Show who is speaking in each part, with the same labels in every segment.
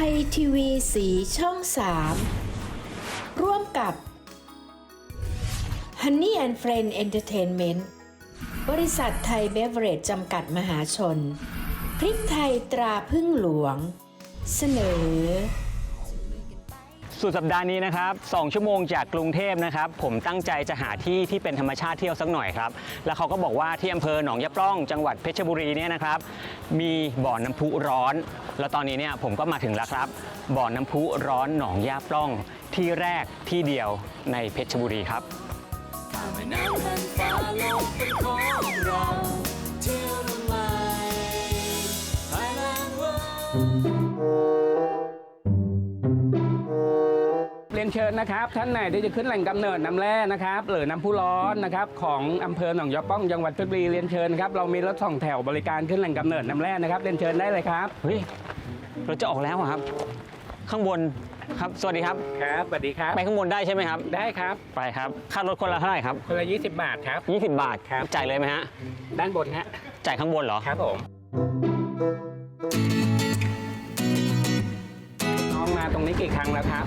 Speaker 1: ทยทีวีสีช่อง 3 ร่วมกับ Honey and Friend Entertainment บริษัทไทยเบเวอเรจจำกัดมหาชน พริกไทยตราพึ่งหลวง เสนอ
Speaker 2: สุดสัปดาห์นี้นะครับ2ชั่วโมงจากกรุงเทพนะครับ ผมตั้งใจจะหาที่ที่เป็นธรรมชาติเที่ยวสักหน่อยครับ แล้วเขาก็บอกว่าที่อำเภอหนองยะปล้องจังหวัดเพชรบุรีเนี่ยนะครับ มีบ่อน้ำพุร้อน แล้วตอนนี้เนี่ยผมก็มาถึงแล้วครับ บ่อน้ำพุร้อนหนองยะปล้องที่แรกที่เดียวในเพชรบุรีครับ
Speaker 3: แม่น้ำแผ่านฟ้าโลกเป็นของเราเที่ยว
Speaker 4: นเชิญนะครับท่านไหนที่จะขึ้นแหล่งกำเนิดน้ำแร่นะครับหรือน้ำพุร้อนนะครับของอำเภอหนองยอป้องจังหวัดเพชรบุรีเรียนเชิญครับเรามีรถสองแถวบริการขึ้นแหล่งกำเนิดน้ำแร่นะครับเรียนเชิญได้เลยครับ
Speaker 2: เฮ้ยเราจะออกแล้วอะครับ ข้างบนครับ สวัสดีครับ
Speaker 4: ครับ สวัสดีครับ
Speaker 2: ไปข้างบนได้ใช่ไหมครับ
Speaker 4: ได้ครับ
Speaker 2: ไปครับ ค่ารถคนละเท่าไหร่ครับ
Speaker 4: คนละ 20 บาทครับ
Speaker 2: 20 บาท
Speaker 4: ครับ
Speaker 2: จ่ายเลยไหมฮะ
Speaker 4: ด้านบนฮะ
Speaker 2: จ่ายข้างบนเหรอ
Speaker 4: ครับผมน้องมา ตรงนี้กี่ครั้งแล้วครับ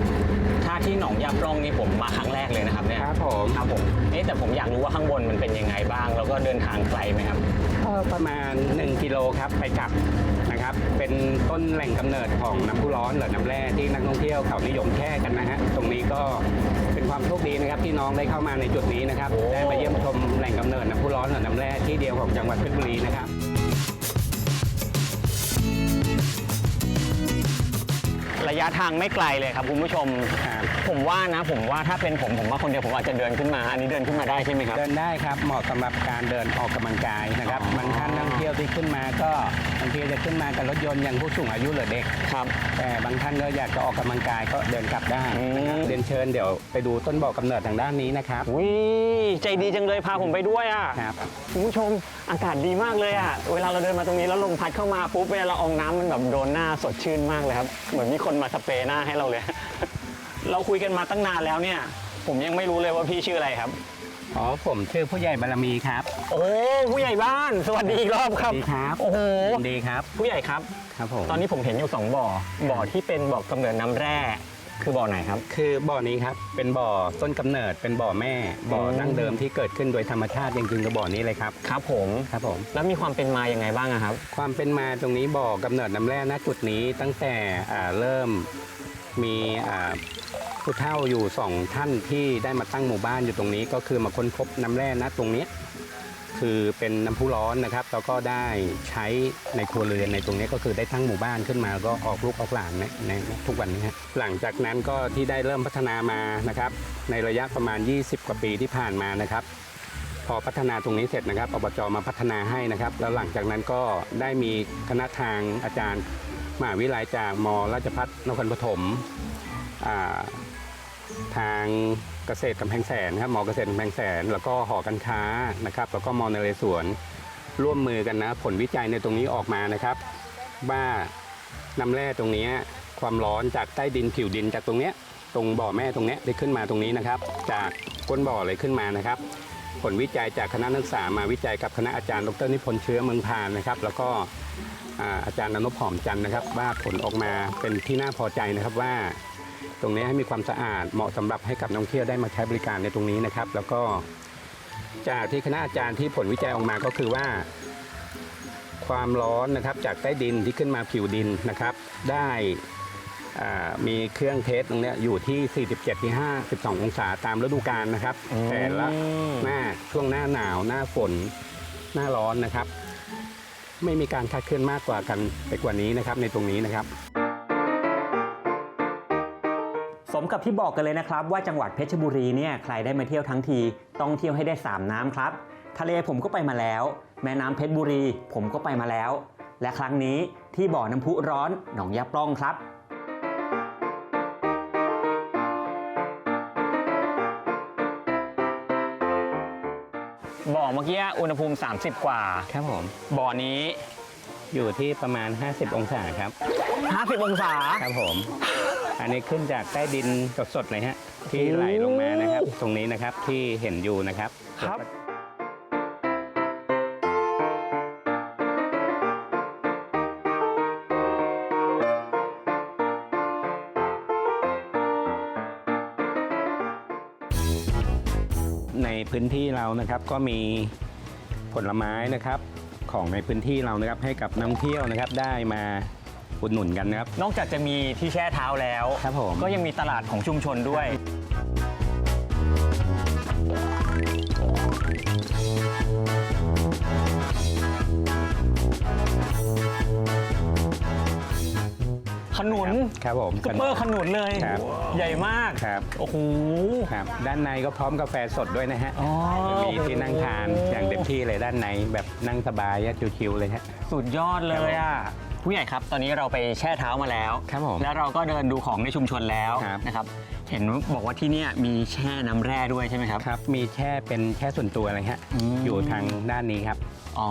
Speaker 2: ถ้าที่หนองยาปล้องนี่ผมมาครั้งแรกเลยนะครับเนี่ย
Speaker 4: ครับผม
Speaker 2: ครับผมเอ๊ะแต่ผมอยากรู้ว่าข้างบนมันเป็นยังไงบ้าง แล้วก็เดินทางไกลไหมครับ
Speaker 4: ก็ประมาณ 1 กิโลครับไปกลับนะครับ เป็นต้นแหล่งกำเนิดของน้ำพุร้อนหรือน้ำแร่ที่นักท่องเที่ยวเขานิยมแช่กันนะฮะตรงนี้ก็เป็นความโชคดีนะครับที่น้องได้เข้ามาในจุดนี้นะครับ
Speaker 2: โอ้
Speaker 4: ได้มาเยี่ยมชมแหล่งกำเนิดน้ำพุร้อนหรือน้ำแร่ที่เดียวของจังหวัดเพชรบุรีนะครับ
Speaker 2: ยะทางไม่ไกลเลยครับคุณผู้ชม
Speaker 4: ครับ
Speaker 2: ผมว่านะ ผมว่าถ้าเป็นผมผมว่าคนเดียวผมอาจจะเดินขึ้นมา อันนี้เดินขึ้นมาได้ใช่ไหมครับ
Speaker 4: เดินได้ครับเหมาะสำหรับการเดินออกกำลังกายนะครับ
Speaker 2: อ๋อ
Speaker 4: บางท่านนักท่องเที่ยวที่ขึ้นมาก็บางทีจะขึ้นมากับรถยนต์อย่างผู้สูงอายุหรือเด็ก
Speaker 2: ครับ
Speaker 4: แต่บางท่านก็อยากจะออกกำลังกายก็เดินกลับได้นะครับ
Speaker 2: อืม
Speaker 4: เรียนเชิญเดี๋ยวไปดูต้นบ่อกำเนิดทางด้านนี้นะครับ
Speaker 2: วิใจดีจังเลยพาผมไปด้วยอะ
Speaker 4: ครับ
Speaker 2: คุณผู้ชมอากาศดีมากเลยอะเวลาเราเดินมาตรงนี้แล้วลมพัดเข้ามาปุ๊บเวลาเราอองน้ำมันแบบโดนหน้าสดชื่นมากเลยครับเหมือนมีคนมาสเปรย์หน้าให้เราเลย เราคุยกันมาตั้งนานแล้วเนี่ย ผมยังไม่รู้เลยว่าพี่ชื่ออะไรครับ
Speaker 4: อ๋อผมชื่อผู้ใหญ่บารมีครับ
Speaker 2: โอ้ผู้ใหญ่บ้าน สวัสดีอีกรอบครับ
Speaker 4: ดีครับ
Speaker 2: โอ้โห
Speaker 4: ยินดีครับ
Speaker 2: ผู้ใหญ่ครับ
Speaker 4: ครับผม
Speaker 2: ตอนนี้ผมเห็นอยู่สองบ่อ บ่อที่เป็นบ่อกำเนิดน้ำแร่ คือบ่อไหนครับ
Speaker 4: คือบ่อนี้ครับ เป็นบ่อต้นกำเนิด เป็นบ่อแม่ บ่อ
Speaker 2: อืม
Speaker 4: ดั้งเดิมที่เกิดขึ้นโดยธรรมชาติจริงๆกับบ่อนี้เลยครับ
Speaker 2: ครับผม
Speaker 4: ครับผม
Speaker 2: แล้วมีความเป็นมายังไงบ้างอะครับ
Speaker 4: ความเป็นมาตรงนี้บ่อกำเนิดน้ำแร่ณจุดนี้ตั้งแต่อ่าเริ่มมีอ่าผู้เฒ่าอยู่สองท่านที่ได้มาตั้งหมู่บ้านอยู่ตรงนี้ ก็คือมาค้นพบน้ำแร่ณตรงเนี้ย คือเป็นน้ำพุร้อนนะครับแล้วก็ได้ใช้ในครัวเรือนในตรงนี้ก็คือได้ตั้งหมู่บ้านขึ้นมาแล้วก็ออกลูกออกหลานในในทุกวันนี้หลังจากนั้นก็ที่ได้เริ่มพัฒนามานะครับ ในระยะประมาณ 20 กว่าปีที่ผ่านมานะครับ พอพัฒนาตรงนี้เสร็จนะครับอบจมาพัฒนาให้นะครับ แล้วหลังจากนั้นก็ได้มีคณะทางอาจารย์มหาวิทยาลัยจากมราชพัฒนครปฐมทาง เกษตรกำแพงแสนครับมอเกษตรกำแพงแสน แล้วก็หอการค้านะครับแล้วก็มอนเรศวรร่วมมือกันนะ ผลวิจัยในตรงนี้ออกมานะครับ ว่าน้ำแร่ตรงนี้ความร้อนจากใต้ดินผิวดินจากตรงเนี้ยตรงบ่อแม่ตรงเนี้ยได้ขึ้นมาตรงนี้นะครับ จากก้นบ่อเลยขึ้นมานะครับ ผลวิจัยจากคณะนักศึกษามาวิจัยกับคณะอาจารย์ดรนิพนธ์เชื้อเมืองพานนะครับ แล้วก็อาจารย์อนุผอมจันทร์นะครับ ว่าผลออกมาเป็นที่น่าพอใจนะครับว่า ตรงนี้ให้มีความสะอาดเหมาะสำหรับให้กับนักท่องเที่ยวได้มาใช้บริการในตรงนี้นะครับ แล้วก็จากที่คณะอาจารย์ที่ผลวิจัยออกมาก็คือว่า ความร้อนนะครับจากใต้ดินที่ขึ้นมาผิวดินนะครับ ได้มีเครื่องเทสตรงนี้อยู่ที่ 47ที่52 องศาตามฤดูกาลนะครับ แต่ละหน้าช่วงหน้าหนาวหน้าฝนหน้าร้อนนะครับ ไม่มีการคาดเคลื่อนมากกว่ากันไปกว่านี้นะครับในตรงนี้นะครับ
Speaker 2: มกับที่บอกกันเลยนะครับ ว่าจังหวัดเพชรบุรีเนี่ยใครได้มาเที่ยวทั้งทีต้องเที่ยวให้ได้ 3 น้ำครับ ทะเลผมก็ไปมาแล้ว แม่น้ำเพชรบุรีผมก็ไปมาแล้ว และครั้งนี้ที่บ่อน้ำพุร้อนหนองยาปล้องครับบ่อเมื่อกี้อุณหภูมิ 30 กว่า
Speaker 4: ครับผม
Speaker 2: บ่อนี้
Speaker 4: อยู่ที่ประมาณ 50 องศาครับ
Speaker 2: 50 องศา
Speaker 4: ครับผม อันนี้ขึ้นจากใต้ดินสดๆเลยฮะที่ไหลลงมานะครับ ตรงนี้นะครับที่เห็นอยู่นะครับ
Speaker 2: ครับ
Speaker 4: ในพื้นที่เรานะครับก็มีผลไม้นะครับ ของในพื้นที่เรานะครับให้กับนักท่องเที่ยวนะครับได้มา อุดหนุนกันนะครับ
Speaker 2: นอกจากจะมีที่แช่เท้าแล้ว
Speaker 4: ครับผม
Speaker 2: ก็ยังมีตลาดของชุมชนด้วย ขนุน
Speaker 4: ครับผม
Speaker 2: ซุปเปอร์ขนุนเลย
Speaker 4: ครับ
Speaker 2: ใหญ่มาก
Speaker 4: ครับ
Speaker 2: โอ้โห
Speaker 4: ครับ ด้านในก็พร้อมกาแฟสดด้วยนะฮะ
Speaker 2: อ๋อ
Speaker 4: มีที่นั่งทานอย่างเต็มที่เลยด้านในแบบนั่งสบายอะชิวๆเลยฮะ
Speaker 2: สุดยอดเลยอะ ผู้ใหญ่ครับ ตอนนี้เราไปแช่เท้ามาแล้ว
Speaker 4: ครับผม
Speaker 2: แล้วเราก็เดินดูของในชุมชนแล้ว
Speaker 4: ครับ
Speaker 2: นะครับ เห็นบอกว่าที่เนี่ยมีแช่น้ำแร่ด้วยใช่ไหมครับ
Speaker 4: ครับ มีแช่เป็นแช่ส่วนตัวเลยฮะ
Speaker 2: อืม
Speaker 4: อยู่ทางด้านนี้ครับ
Speaker 2: อ๋อ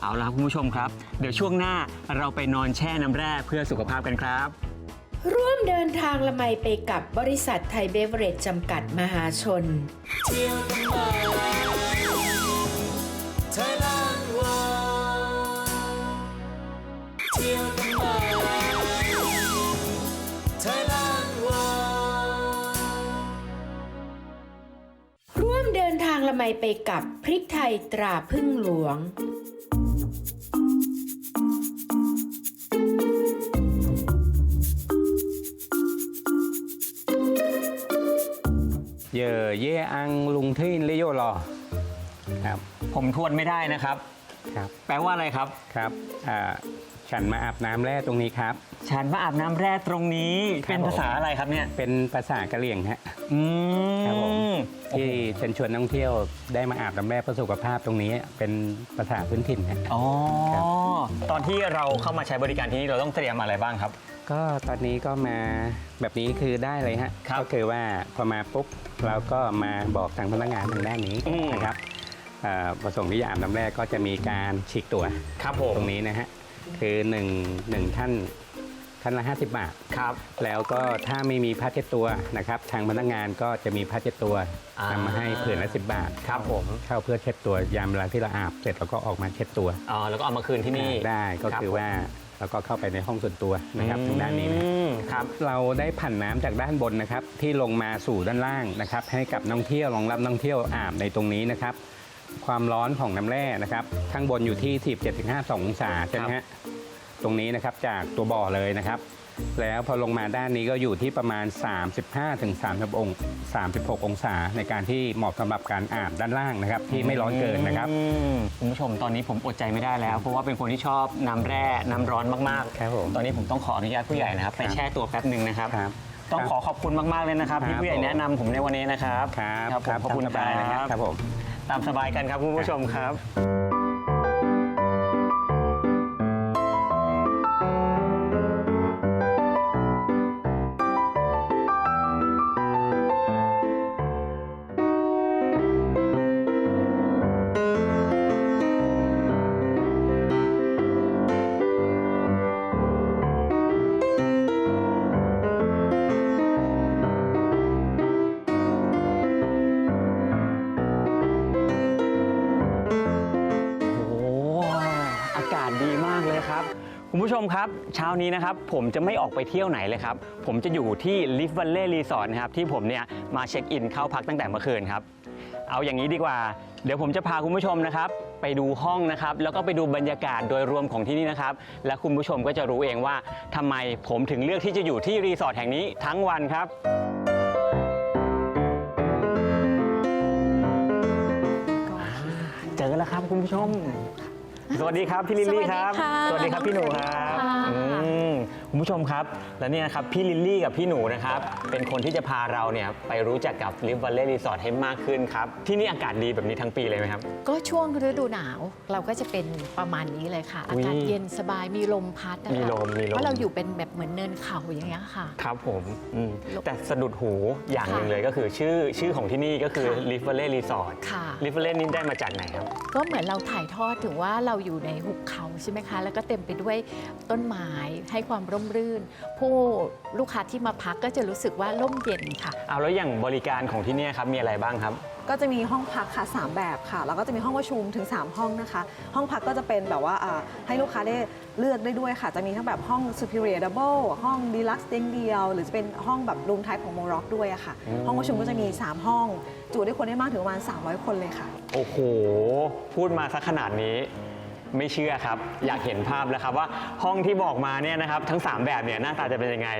Speaker 2: เอาละครับคุณผู้ชมครับ เดี๋ยวช่วงหน้าเราไปนอนแช่น้ำแร่เพื่อสุขภาพกันครับ
Speaker 1: ร่วมเดินทางละไมไปกับบริษัทไทยเบเวอเรจจำกัดมหาชน
Speaker 3: เที่ยวกันมาไทยแล ไม
Speaker 1: ไปกับพริกไทยตราพึ่งหลวง
Speaker 4: เยอเย่อังลุงที่นลิโยรอครับ
Speaker 2: ผมทวนไม่ได้นะครับ
Speaker 4: ครับ
Speaker 2: แปลว่าอะไรครับ
Speaker 4: ครับอ่า ฉันมาอาบน้ำแร่ตรงนี้ครับ
Speaker 2: ฉันมาอาบน้ำแร่ตรงนี้
Speaker 4: ครับ
Speaker 2: เป็นภาษาอะไรครับเนี่ย
Speaker 4: เป็นภาษากะเหรี่ยงฮะ
Speaker 2: อื
Speaker 4: ครับผม
Speaker 2: ม
Speaker 4: ที่เชิญชวนนักท่องเที่ยวได้มาอาบน้ำแร่เพื่อสุขภาพตรงนี้เป็นภาษาพื้นถิ่นฮะ
Speaker 2: อ๋อ
Speaker 4: ครับ
Speaker 2: ตอนที่เราเข้ามาใช้บริการที่นี่เราต้องเตรียมอะไรบ้างครับ
Speaker 4: ก็ตอนนี้ก็มาแบบนี้คือได้เลยฮะ
Speaker 2: ครับ
Speaker 4: ก็คือว่าพอมาปุ๊บเราก็มาบอกทางพนักงานทางด้านนี้
Speaker 2: อืม
Speaker 4: นะครับเอ่อประสงค์ที่จะอาบน้ำแร่ก็จะมีการฉีกตัว
Speaker 2: ครับผม
Speaker 4: ตรงนี้นะฮะ คือ1นึ่งหนึ่งท่านท่านละ 50 บาท
Speaker 2: ครับ
Speaker 4: แล้วก็ถ้าไม่มีผ้าเช็ดตัวนะครับ ทางพนักงานก็จะมีผ้าเช็ดตัว
Speaker 2: อ่าน
Speaker 4: นำมาให้ผืนละ 10 บาท
Speaker 2: ครับผม
Speaker 4: เข้าเพื่อเช็ดตัวยามเวลาที่เราอาบเสร็จเราก็ออกมาเช็ดตัว
Speaker 2: อ๋อแล้วก็เอามาคืนที่นี่
Speaker 4: ได้ก็
Speaker 2: ครับ
Speaker 4: คือว่าเราก็เข้าไปในห้องส่วนตัวนะครับทางด้านนี้นะ
Speaker 2: อืมครับ
Speaker 4: เราได้ผ่านน้ำจากด้านบนนะครับ ที่ลงมาสู่ด้านล่างนะครับ ให้กับนักท่องเที่ยวรองรับนักท่องเที่ยวอาบในตรงนี้นะครับ ความร้อนของน้ำแร่นะครับ ข้างบนอยู่ที่ 17-52 องศาใช่ไหมฮะตรงนี้นะครับจากตัวบ่อเลยนะครับ แล้วพอลงมาด้านนี้ก็อยู่ที่ประมาณ 35-30อง36 องศาในการที่เหมาะสำหรับการอาบด้านล่างนะครับ ที่ไม่ร้อนเกินนะครับ
Speaker 2: อืมคุณผู้ชมตอนนี้ผมอดใจไม่ได้แล้ว เพราะว่าเป็นคนที่ชอบน้ำแร่น้ำร้อนมาก
Speaker 4: ครับผม
Speaker 2: ตอนนี้ผมต้องขออนุญาตผู้ใหญ่นะครับ ไปแช่ตัวแป๊บหนึ่งนะครับ
Speaker 4: ครับ
Speaker 2: ต้องขอขอบคุณมากๆเลยนะครับ
Speaker 4: ครับ
Speaker 2: ที่ผู้ใหญ่
Speaker 4: ผม
Speaker 2: แนะนำผมในวันนี้นะครับ
Speaker 4: ครับ
Speaker 2: ผมขอบคุณ
Speaker 4: ตามสบายนะ
Speaker 2: ค
Speaker 4: ค
Speaker 2: รั
Speaker 4: รั
Speaker 2: บบ
Speaker 4: ครับผม
Speaker 2: ตามสบายกันครับคุณผู้ชมครับ คุณผู้ชมครับ เช้านี้นะครับผมจะไม่ออกไปเที่ยวไหนเลยครับ ผมจะอยู่ที่ l i f t Valley Resort นะครับที่ผมเนี่ยมาเช็คอินเข้าพักตั้งแต่เมื่อคืนครับ เอาอย่างนี้ดีกว่า เดี๋ยวผมจะพาคุณผู้ชมนะครับ ไปดูห้องนะครับ แล้วก็ไปดูบรรยากาศโดยรวมของที่นี่นะครับ และคุณผู้ชมก็จะรู้เองว่าทำไมผมถึงเลือกที่จะอยู่ที่รีสอร์ทแห่งนี้ทั้งวันครับ เจอแล้วครับคุณผู้ชม สวัสดีครับพี่ลิลลี่ครับ
Speaker 5: สวัสดีค่ะ
Speaker 2: ครับพี่หนูครับ
Speaker 5: ค่ะ
Speaker 2: อืม คุณผู้ชมครับ และเนี่ยนะครับพี่ลิลลี่กับพี่หนูนะครับ เป็นคนที่จะพาเราเนี่ยไปรู้จักกับลิฟวัลเล่รีสอร์ทให้มากขึ้นครับ ที่นี่อากาศดีแบบนี้ทั้งปีเลยไหมครับ
Speaker 5: ก็ช่วงฤดูหนาวเราก็จะเป็นประมาณนี้เลยค่ะ
Speaker 2: อุ๊
Speaker 5: อาย กาศเย็นสบายมีลมพัดนะคะ
Speaker 2: มีลมมีลม
Speaker 5: เพราะเราอยู่เป็นแบบเหมือนเนินเขาอย่างเงี้ยค่ะ
Speaker 2: ครับผมอืม
Speaker 5: ลม
Speaker 2: แต่สะดุดหูอย่างหนึ่ง
Speaker 5: ค่ะ
Speaker 2: เลยก็คือชื่อชื่อของที่นี่ก็คือ
Speaker 5: ค่ะ
Speaker 2: ลิฟวัลเล่รีสอร์ท
Speaker 5: ค่ะ
Speaker 2: ลิฟวัลเล่นี่ได้มาจากไหนครับ
Speaker 5: ก็เหมือนเราถ่ายทอดถึงว่าเราอยู่ในหุบเขาใช่ไหมคะ แล้วก็เต็มไปด้วยต้นไม้ให้ความร่มรื่น ผู้ลูกค้าที่มาพักก็จะรู้สึกว่าร่มเย็นค่ะ
Speaker 2: เอาแล้วอย่างบริการของที่เนี่ยครับมีอะไรบ้างครับ
Speaker 6: ก็จะมีห้องพักค่ะ 3 แบบค่ะ แล้วก็จะมีห้องประชุมถึง 3 ห้องนะคะ ห้องพักก็จะเป็นแบบว่าอ่าให้ลูกค้าได้เลือกได้ด้วยค่ะ จะมีทั้งแบบห้อง superior double ห้อง deluxe เตียงเดียว หรือจะเป็นห้องแบบ room type ของ Moroc ด้วยอะค่ะห้องประชุมก็จะมี 3 ห้อง จุได้คนได้มากถึงประมาณ 300 คนเลยค่ะ
Speaker 2: โอ้โห พูดมาสักขนาดนี้ ไม่เชื่อครับ อยากเห็นภาพแล้วครับว่าห้องที่บอกมาเนี่ยนะครับทั้ง 3 แบบเนี่ยหน้าตาจะเป็นยังไง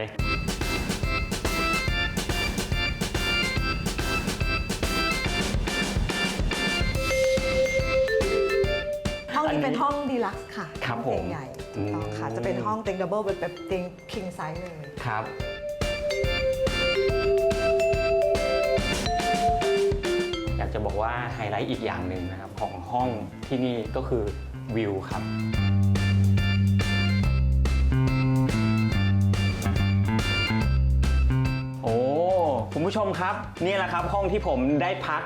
Speaker 6: ห้อง
Speaker 2: อัน
Speaker 6: นี้
Speaker 2: นี้
Speaker 6: เป็นห้อง deluxe ค่ะ
Speaker 2: ครับ
Speaker 6: ห้อง
Speaker 2: ผม
Speaker 6: เตียงใหญ่ถูกต้องค่ะ
Speaker 2: อืม
Speaker 6: จะเป็นห้องเตียง double แบบแบบเตียง king size เลย
Speaker 2: ครับอยากจะบอกว่าไฮไลท์อีกอย่างหนึ่งนะครับของห้องที่นี่ก็คือ วิวครับโอ้คุณผู้ชมครับ นี่แหละครับห้องที่ผมได้พัก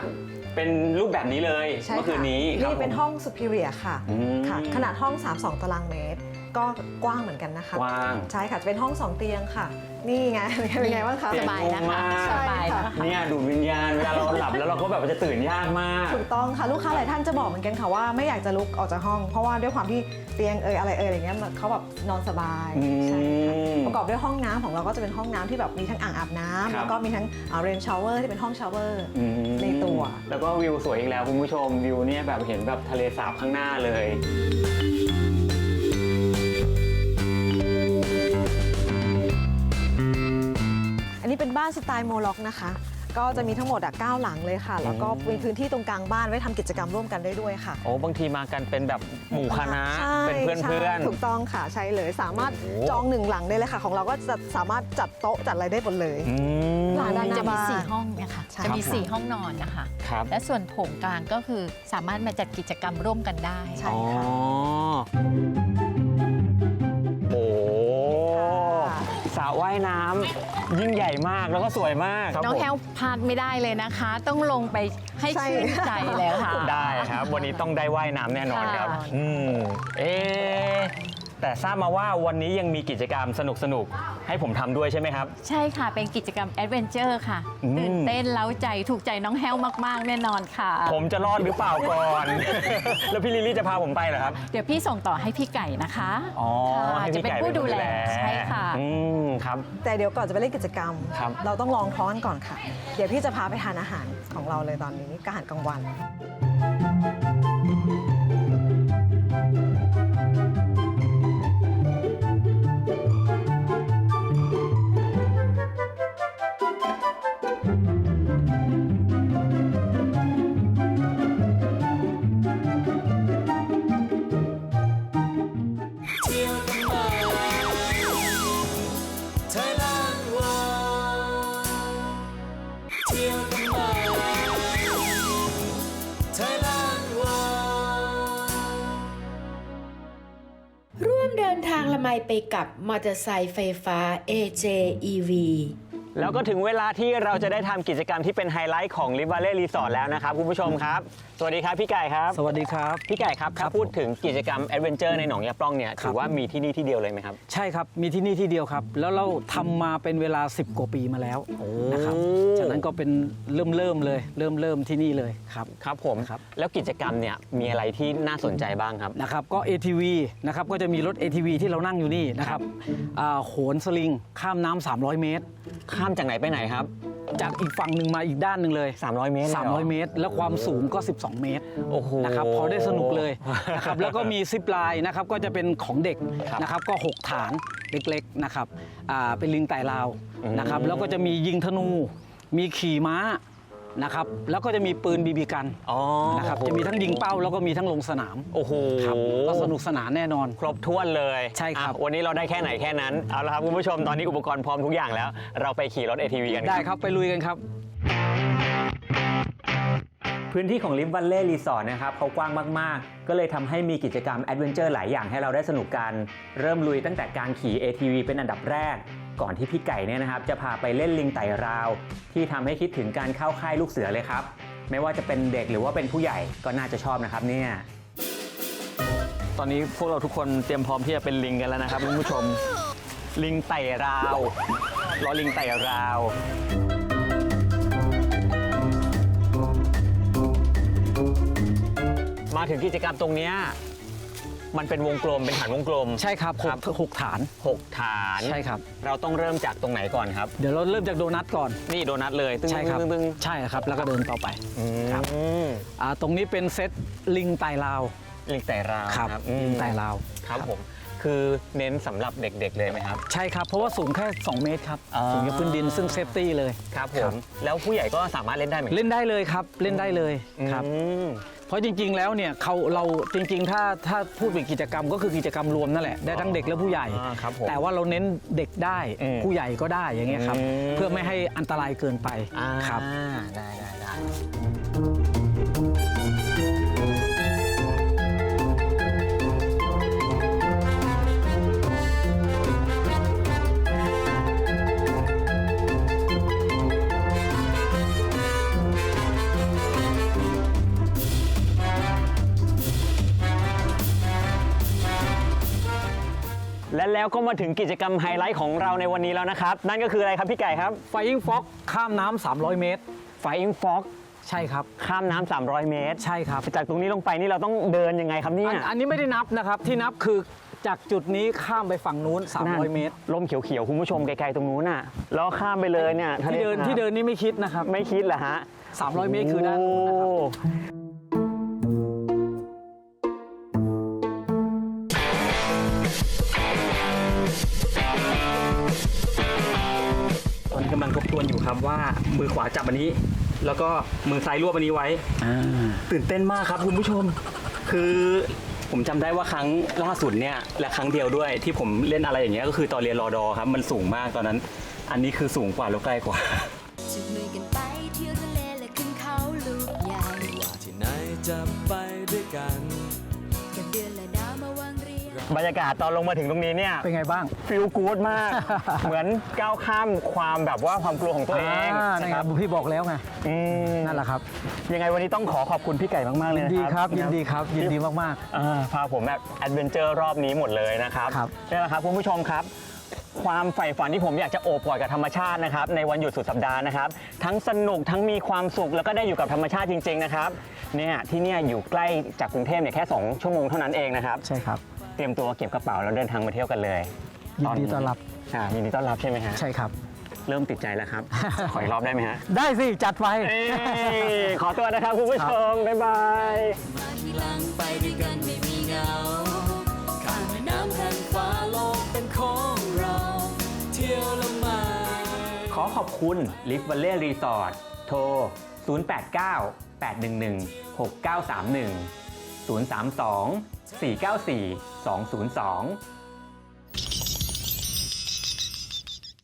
Speaker 2: เป็นรูปแบบนี้เลย
Speaker 6: ใช่
Speaker 2: เมื่อคืน
Speaker 6: ค่ะ
Speaker 2: นี้ครับ
Speaker 6: นี่เป็น
Speaker 2: ผม
Speaker 6: ห้อง superior ค่ะ
Speaker 2: อืม
Speaker 6: ค่ะ ขนาดห้อง 32 ตารางเมตร ก็กว้างเหมือนกันนะคะ
Speaker 2: กว้าง
Speaker 6: ใช่ค่ะจะเป็นห้อง2เตียงค่ะ นี่ไงเป็นไงบ้างคะ
Speaker 2: เตี
Speaker 5: ส
Speaker 2: ง
Speaker 5: บายนะ
Speaker 2: นุ่ม
Speaker 5: คะ
Speaker 2: มาก
Speaker 5: สบายนะคะ
Speaker 2: เนี่ยดูดวิญญาณเวลาเราหลับแล้วเราก็แบบว่าจะตื่นยากมาก
Speaker 6: ถูกต้องค่ะลูกค้าหลายท่านจะบอกเหมือนกันค่ะว่าไม่อยากจะลุกออกจากห้อง เพราะว่าด้วยความที่เตียงเอยอะไรเอยอะไรเงี้ยมันเขาแบบนอนสบาย
Speaker 2: อืม
Speaker 6: ใช่ค่ะประกอบด้วยห้องน้ำของเราก็จะเป็นห้องน้ำที่แบบมีทั้งอ่างอาบน้ำ
Speaker 2: ครับ
Speaker 6: แล้วก็มีทั้งเรนชาวเวอร์ที่เป็นห้องชาวเวอร์
Speaker 2: อืม
Speaker 6: ในตัว
Speaker 2: แล้วก็วิวสวยอีกแล้วคุณผู้ชมวิวเนี่ยแบบเห็นแบบทะเลสาบข้างหน้าเลย
Speaker 6: บ้านสไตล์โมล็อกนะคะ ก็จะมีทั้งหมดอะ9หลังเลยค่ะ แล้วก็มีพื้นที่ตรงกลางบ้านไว้ทำกิจกรรมร่วมกันได้ด้วยค่ะ
Speaker 2: โอ้บางทีมากันเป็นแบบหมู่คณะ
Speaker 6: ใช่
Speaker 2: เป็นเพื่อน
Speaker 6: ใช่
Speaker 2: เพื่อน
Speaker 6: ถูกต้องค่ะใช่เลยสามารถ
Speaker 2: โอ้
Speaker 6: จองหนึ่งหลังได้เลยค่ะ ของเราก็จะสามารถจัดโต๊ะจัดอะไรได้หมดเลย
Speaker 2: อืม
Speaker 6: หลานด้านหน้า
Speaker 5: จะมี
Speaker 6: บ้าน
Speaker 5: สี่ห้องเนี่ยค่ะ
Speaker 6: ใช่
Speaker 5: จะมี
Speaker 6: ครับ
Speaker 5: สี่ห้องนอนนะคะ
Speaker 2: ครับ
Speaker 5: และส่วนโถงกลางก็คือสามารถมาจัดกิจกรรมร่วมกันได้
Speaker 6: ใช่
Speaker 2: อ๋อ
Speaker 6: ค่ะ
Speaker 2: โอ้
Speaker 6: ค่ะ
Speaker 2: สระว่ายน้ำ ยิ่งใหญ่มากแล้วก็สวยมากครับ
Speaker 5: น้อง
Speaker 2: ผม
Speaker 5: แฮวพลาดไม่ได้เลยนะคะ ต้องลงไปให้
Speaker 6: ใช่
Speaker 5: ชื่นใจเลยค่ะ
Speaker 2: ได้ครับ วันนี้ต้องได้ว่ายน้ำแน่นอนครับ
Speaker 5: ค่ะ
Speaker 2: อืมเอ๊ะ แต่ทราบมาว่าวันนี้ยังมีกิจกรรมสนุกๆให้ผมทำด้วยใช่ไหมครับ
Speaker 5: ใช่ค่ะ เป็นกิจกรรมแอดเวนเจอร์ค่ะ
Speaker 2: อืม
Speaker 5: ตื่นเต้นเล้าใจถูกใจน้องแฮวมาก ๆ แน่นอนค่ะ
Speaker 2: ผมจะรอดหรือเปล่าก่อน แล้วพี่ลิลลี่จะพาผมไปเหรอครับ
Speaker 5: เดี๋ยวพี่ส่งต่อให้พี่ไก่นะคะ
Speaker 2: อ๋อ
Speaker 5: ค่ะ
Speaker 2: ให้
Speaker 5: จะ
Speaker 2: พี่
Speaker 5: เป็น
Speaker 2: ไก่
Speaker 5: ผู้ดูแล
Speaker 2: เป็นผู้
Speaker 5: ใช่ค่ะ
Speaker 2: อืมครับ
Speaker 6: แต่เดี๋ยวก่อนจะไปเล่นกิจกรรม
Speaker 2: ครับ
Speaker 6: เราต้องลองท้องกันก่อนค่ะ เดี๋ยวพี่จะพาไปทานอาหารของเราเลยตอนนี้อาหารกลางวัน
Speaker 3: เา
Speaker 1: งละไมไปกับมอเตอร์ไซค์ไฟฟ้า AJEV
Speaker 2: แล้วก็ถึงเวลาที่เราจะได้ทำกิจกรรมที่เป็นไฮไลท์ของ r i v a l e Resort แล้วนะครับคุณผู้ชมครับ สวัสดีครับพี่ไก่ครับ
Speaker 7: สวัสดีครับ
Speaker 2: พี่ไก่ครับ
Speaker 7: ครั
Speaker 2: ถ้า
Speaker 7: บ
Speaker 2: พูดถึงกิจกรรมแอดเวนเจอร์ในหนองยาปล้องเนี่ย
Speaker 7: ครับ
Speaker 2: ถือว่ามีที่นี่ที่เดียวเลยไหมครับ
Speaker 7: ใช่ครับ มีที่นี่ที่เดียวครับ แล้วเราทำมาเป็นเวลา 10 กว่าปีมาแล้วนะครับฉะนั้นก็เป็นเริ่มเริ่มเลย เริ่มเริ่มที่นี่เลยครับ
Speaker 2: ครับผม
Speaker 7: ครับ
Speaker 2: แล้วกิจกรรมเนี่ยมีอะไรที่น่าสนใจบ้างครับ
Speaker 7: นะครับก็ ATV นะครับก็จะมีรถ ATV ที่เรานั่งอยู่นี่นะครับอ่าโหนสลิงข้ามน้ำ300 เมตร
Speaker 2: ข้ามจากไหนไปไหนครับ
Speaker 7: จากอีกฝั่งหนึ่งมาอีกด้านหนึ่งเลย
Speaker 2: 300 เมตรเลยเหรอ
Speaker 7: 300 เมตร แล้วความสูงก็ 12 เมตร
Speaker 2: โอ้โห
Speaker 7: นะครับพอได้สนุกเลยนะครับแล้วก็มีซิปไลน์นะครับก็จะเป็นของเด็ก
Speaker 2: ครับ
Speaker 7: นะครับก็ 6 ฐานเล็กๆนะครับอ่าเป็นลิงไต่ลาว
Speaker 2: อืม
Speaker 7: นะครับแล้วก็จะมียิงธนู มีขี่ม้า นะครับแล้วก็จะมีปืนบีบีกัน
Speaker 2: อ๋อ
Speaker 7: นะครับจะมีทั้งยิงเป้าแล้วก็มีทั้งลงสนาม
Speaker 2: โอ้โห
Speaker 7: ครับก็สนุกสนานแน่นอน
Speaker 2: ครบถ้วนเลย
Speaker 7: ใช่ครับ
Speaker 2: อะวันนี้เราได้แค่ไหนแค่นั้นเอาละครับคุณผู้ชมตอนนี้อุปกรณ์พร้อมทุกอย่างแล้ว เราไปขี่รถ ATV กัน
Speaker 7: ได้ครับไปลุยกันครับ
Speaker 2: พื้นที่ของลิฟ v ัลเล่รีสอร์ทนะครับเขากว้างมาก ๆ ก็เลยทำให้มีกิจกรรมแอดเวนเจอร์หลายอย่างให้เราได้สนุกกัน เริ่มลุยตั้งแต่การขี่ ATV เป็นอันดับแรก ก่อนที่พี่ไก่เนี่ยนะครับจะพาไปเล่นลิงไต่ราว ที่ทำให้คิดถึงการเข้าค่ายลูกเสือเลยครับ ไม่ว่าจะเป็นเด็กหรือว่าเป็นผู้ใหญ่ก็น่าจะชอบนะครับเนี่ยตอนนี้พวกเราทุกคนเตรียมพร้อมที่จะเป็นลิงกันแล้วนะครับคุณผู้ชม ลิงไต่ราวล้อลิงไต่ราวมาถึงกิจกรรมตรงนี้ มันเป็นวงกลมเป็นฐานวงกลม
Speaker 7: ใช่ครับห
Speaker 2: ครั
Speaker 7: ก
Speaker 2: บ
Speaker 7: หกฐาน
Speaker 2: หกฐาน
Speaker 7: ใช่ครับ
Speaker 2: เราต้องเริ่มจากตรงไหนก่อนครับ
Speaker 7: เดี๋ยวเราเริ่มจากโดนัทก่อน
Speaker 2: นี่โดนัทเลยตึ้ง
Speaker 7: ใช่ครับ
Speaker 2: ตึ้งตึ้ง
Speaker 7: ใช่ครับ แล้วก็เดินต่อไปครับ
Speaker 2: อืม
Speaker 7: อ่าตรงนี้เป็นเซตลิงไตลาว
Speaker 2: ลิงไต่ราว
Speaker 7: ครับ
Speaker 2: อืม
Speaker 7: ลิงไตลาว
Speaker 2: ครับผมคือเน้นสำหรับเด็กๆเลยไหมครับ
Speaker 7: ใช่ครับเพราะว่าสูงแค่ 2 เมตรครับ
Speaker 2: อ่า
Speaker 7: สูงจากพื้นดินซึ่งเซฟตี้เลย
Speaker 2: ครับผ
Speaker 7: ครั
Speaker 2: ม
Speaker 7: บ
Speaker 2: แล้วผู้ใหญ่ก็สามารถเล่นได้เหมือนกัน
Speaker 7: เล่นได้เลยครับเล่นได้เลยครับ
Speaker 2: อืม
Speaker 7: เพ ราะจริง ๆ แล้วเนี่ยเขาเราจริง ๆ ถ้าถ้าพูดเป็นกิจกรรมก็คือกิจกรรมรวมนั่นแหละได้ทั้งเด็กและผู้ใหญ่
Speaker 2: อ่าครับผม
Speaker 7: แต่ว่าเราเน้นเด็กได้
Speaker 2: อืม
Speaker 7: ผู้ใหญ่ก็ได้อย่างเงี้ยครับ
Speaker 2: อืม
Speaker 7: เพื่อไม่ให้อันตรายเกินไป
Speaker 2: อ่า
Speaker 7: ครับ
Speaker 2: ได้ได้ได้ และแล้วก็มาถึงกิจกรรมไฮไลท์ของเราในวันนี้แล้วนะครับ นั่นก็คืออะไรครับพี่ไก่ครับ
Speaker 7: Flying Fox ข้ามน้ำ300 เมตร
Speaker 2: Flying Fox
Speaker 7: ใช่ครับ
Speaker 2: ข้ามน้ำ300 เมตร
Speaker 7: ใช่ครับ
Speaker 2: จากตรงนี้ลงไปนี่เราต้องเดินยังไงครับเนี่ย
Speaker 7: อันอันนี้ไม่ได้นับนะครับ ที่นับคือจากจุดนี้ข้ามไปฝั่งนู้น300 เมตร
Speaker 2: ลมเขียวๆคุณผู้ชมไกลๆตรงนู้นน่ะแล้วข้ามไปเลยเนี่ยทะล
Speaker 7: ที่เดิน
Speaker 2: สาบ
Speaker 7: ที่เดินนี่ไม่คิดนะครับ
Speaker 2: ไม่คิดเหรอฮะ
Speaker 7: 300 เมตรคือด้านนู้นนะครับ
Speaker 2: โอ้ ทบทวนอยู่ครับว่ามือขวาจับอันนี้ แล้วก็มือซ้ายรวบอันนี้ไว้ตื่นเต้นมากครับคุณผู้ชม คือผมจำได้ว่าครั้งล่าสุดเนี่ยและครั้งเดียวด้วยที่ผมเล่นอะไรอย่างเงี้ยก็คือตอนเรียนรอดอครับมันสูงมากตอนนั้น อันนี้คือสูงกว่าแล้วใกล้กว่า
Speaker 3: จับมือกันไปเที่ยวทะเลและขึ้นเขาลูกใหญ่ว่าที่ไหนจะไปด้วยกัน กับเดือนและด
Speaker 2: บรรยากาศตอนลงมาถึงตรงนี้เนี่ย
Speaker 7: เป็นไงบ้าง
Speaker 2: ฟีลกู๊ดมาก เหมือนก้าวข้ามความแบบว่าความกลัวของตัวเอง
Speaker 7: อ่านั่น
Speaker 2: นะ
Speaker 7: ไง
Speaker 2: ครับ
Speaker 7: พี่บอกแล้วไง
Speaker 2: อืม
Speaker 7: นั่นแหละครับ
Speaker 2: ยังไงวันนี้ต้องขอขอบคุณพี่ไก่มากๆเลย
Speaker 7: ยิน
Speaker 2: นะ
Speaker 7: ดี
Speaker 2: ค
Speaker 7: ค
Speaker 2: รั
Speaker 7: รับยินดีครับยินดีมาก
Speaker 2: อ่าพาผมแบบแอดเวนเจอร์รอบนี้หมดเลยนะครับ
Speaker 7: ครับ
Speaker 2: นี่แหละครับคุณผู้ชมครับ ความใฝ่ฝันที่ผมอยากจะโอบกอดกับธรรมชาตินะครับในวันหยุดสุดสัปดาห์นะครับ ทั้งสนุกทั้งมีความสุขแล้วก็ได้อยู่กับธรรมชาติจริง ๆ นะครับเนี่ยที่เนี่ยอยู่ใกล้จากกรุงเทพเนี่ยแค่ 2 ชั่วโมงเท่านั้นเองนะครับ
Speaker 7: ๆ ใช่ครับ
Speaker 2: เตรียมตัวเก็บกระเป๋าแล้วเดินทางมาเที่ยวกันเลย
Speaker 7: ยินดีต้อนรับ
Speaker 2: อ่ายินดีต้อนรับใช่ไหมฮะ
Speaker 7: ใช่ครับ
Speaker 2: เริ่มติดใจแล้วครับ ขออีกรอบได้ไหมฮะ
Speaker 7: ได้สิ จัดไป
Speaker 2: เอ้ยขอตัวนะครับคุณผู้ชม บ๊ายบาย
Speaker 3: มาที่หลังไปด้วยกันไม่มีเหงา ข้ามแม่น้ำแผ่านฟ้าโลกเป็นของเรา เที่ยวละมา
Speaker 2: ขอขอบคุณ Lift Valley Resort โทร 089 811 6931 032 494 202